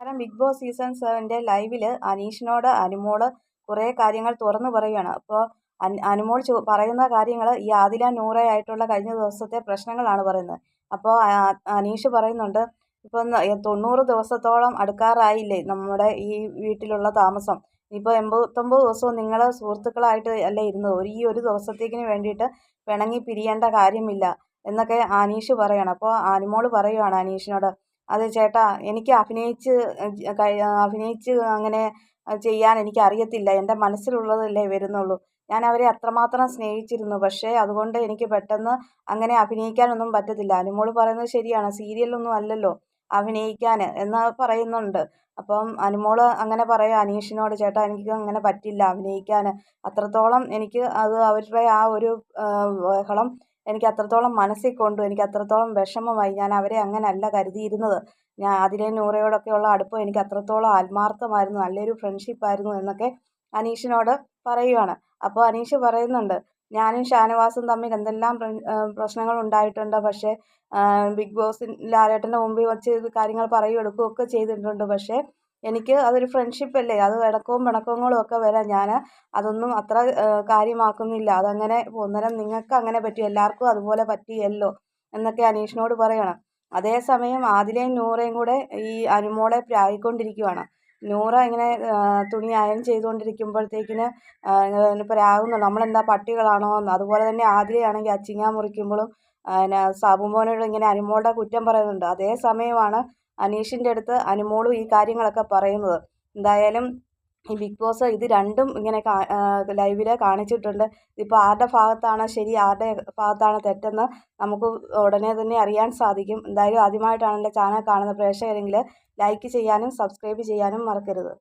കാരണം big boss season സെവന്റെ ലൈവിൽ അനീഷിനോട് അനുമോൾ കുറേ കാര്യങ്ങൾ തുറന്നു പറയുകയാണ് അപ്പോൾ അനുമോൾ പറയുന്ന കാര്യങ്ങൾ ഈ ആദില നൂറയായിട്ടുള്ള കഴിഞ്ഞ ദിവസത്തെ പ്രശ്നങ്ങളാണ് പറയുന്നത്. അപ്പോൾ അനീഷ് പറയുന്നുണ്ട് ഇപ്പം തൊണ്ണൂറ് ദിവസത്തോളം അടുക്കാറായില്ലേ നമ്മുടെ ഈ വീട്ടിലുള്ള താമസം. ഇപ്പോൾ എൺപത്തൊമ്പത് ദിവസവും നിങ്ങൾ സുഹൃത്തുക്കളായിട്ട് അല്ലേ ഇരുന്നത്? ഒരു ഈ ഒരു ദിവസത്തേക്കിന് വേണ്ടിയിട്ട് പിണങ്ങി പിരിയേണ്ട കാര്യമില്ല എന്നൊക്കെ അനീഷ് പറയണം. അപ്പോൾ അനുമോൾ പറയുവാണ് അനീഷിനോട് അത് ചേട്ടാ എനിക്ക് അഭിനയിച്ച് അഭിനയിച്ച് അങ്ങനെ ചെയ്യാൻ എനിക്ക് അറിയത്തില്ല എന്റെ മനസ്സിലുള്ളതല്ലേ വരുന്നുള്ളൂ. ഞാൻ അവരെ അത്രമാത്രം സ്നേഹിച്ചിരുന്നു. പക്ഷേ അതുകൊണ്ട് എനിക്ക് പെട്ടെന്ന് അങ്ങനെ അഭിനയിക്കാനൊന്നും പറ്റത്തില്ല. അനുമോൾ പറയുന്നത് ശരിയാണ്. സീരിയലൊന്നും അല്ലല്ലോ അഭിനയിക്കാൻ എന്ന് പറയുന്നുണ്ട്. അപ്പം അനുമോൾ അങ്ങനെ പറയുക അനീഷിനോട് ചേട്ടാ എനിക്ക് അങ്ങനെ പറ്റില്ല അഭിനയിക്കാൻ. അത്രത്തോളം എനിക്ക് അത് അവരുടെ ആ ഒരു ബഹളം എനിക്ക് അത്രത്തോളം മനസ്സിൽ കൊണ്ടു എനിക്ക് അത്രത്തോളം വിഷമമായി ഞാൻ അവരെ അങ്ങനെ അല്ല കരുതിയിരുന്നത്. ഞാൻ അതിലെ നൂറയോടൊക്കെയുള്ള അടുപ്പം എനിക്ക് അത്രത്തോളം ആത്മാർത്ഥമായിരുന്നു നല്ലൊരു ഫ്രണ്ട്ഷിപ്പായിരുന്നു എന്നൊക്കെ അനീഷിനോട് പറയുകയാണ് അപ്പോൾ അനീഷ് പറയുന്നുണ്ട് ഞാനും ഷാനവാസും തമ്മിൽ എന്തെല്ലാം പ്രശ്നങ്ങൾ ഉണ്ടായിട്ടുണ്ട്. പക്ഷേ ബിഗ് ബോസ് ലാലേട്ടന്റെ മുമ്പിൽ വച്ച് കാര്യങ്ങൾ പറയുകയും എടുക്കുകയൊക്കെ ചെയ്തിട്ടുണ്ട്. പക്ഷേ എനിക്ക് അതൊരു ഫ്രണ്ട്ഷിപ്പ് അല്ലേ? അത് ഇടക്കവും പിണക്കങ്ങളും ഒക്കെ വരാം. ഞാൻ അതൊന്നും അത്ര കാര്യമാക്കുന്നില്ല. അതങ്ങനെ അന്നേരം നിങ്ങൾക്ക് അങ്ങനെ പറ്റി എല്ലാവർക്കും അതുപോലെ പറ്റിയല്ലോ? എന്നൊക്കെ അനീഷിനോട് പറയണം. അതേസമയം ആദിലയും നൂറയും കൂടെ ഈ അനുമോളെ പ്രായിക്കൊണ്ടിരിക്കുവാണ്. നൂറ ഇങ്ങനെ തുണി അയൺ ചെയ്തുകൊണ്ടിരിക്കുമ്പോഴത്തേക്കിന് പ്രാകുന്നുണ്ട് നമ്മളെന്താ പട്ടികളാണോ എന്ന്. അതുപോലെ തന്നെ ആദിലയാണെങ്കിൽ അച്ചിങ്ങ മുറിക്കുമ്പോഴും പിന്നെ സാബുമോനോട് ഇങ്ങനെ അനുമോളുടെ കുറ്റം പറയുന്നുണ്ട്. അതേ സമയമാണ് അനീഷിന്റെ അടുത്ത് അനുമോളും ഈ കാര്യങ്ങളൊക്കെ പറയുന്നത്. എന്തായാലും ഈ ബിഗ് ബോസ് ഇത് രണ്ടും ഇങ്ങനെ ലൈവിൽ കാണിച്ചിട്ടുണ്ട്. ഇപ്പോൾ ആരുടെ ഭാഗത്താണ് ശരി ആരുടെ ഭാഗത്താണ് തെറ്റെന്ന് നമുക്ക് ഉടനെ തന്നെ അറിയാൻ സാധിക്കും. എന്തായാലും ആദ്യമായിട്ടാണ് എന്റെ ചാനൽ കാണുന്ന പ്രേക്ഷകരെങ്കിൽ ലൈക്ക് ചെയ്യാനും സബ്സ്ക്രൈബ് ചെയ്യാനും മറക്കരുത്.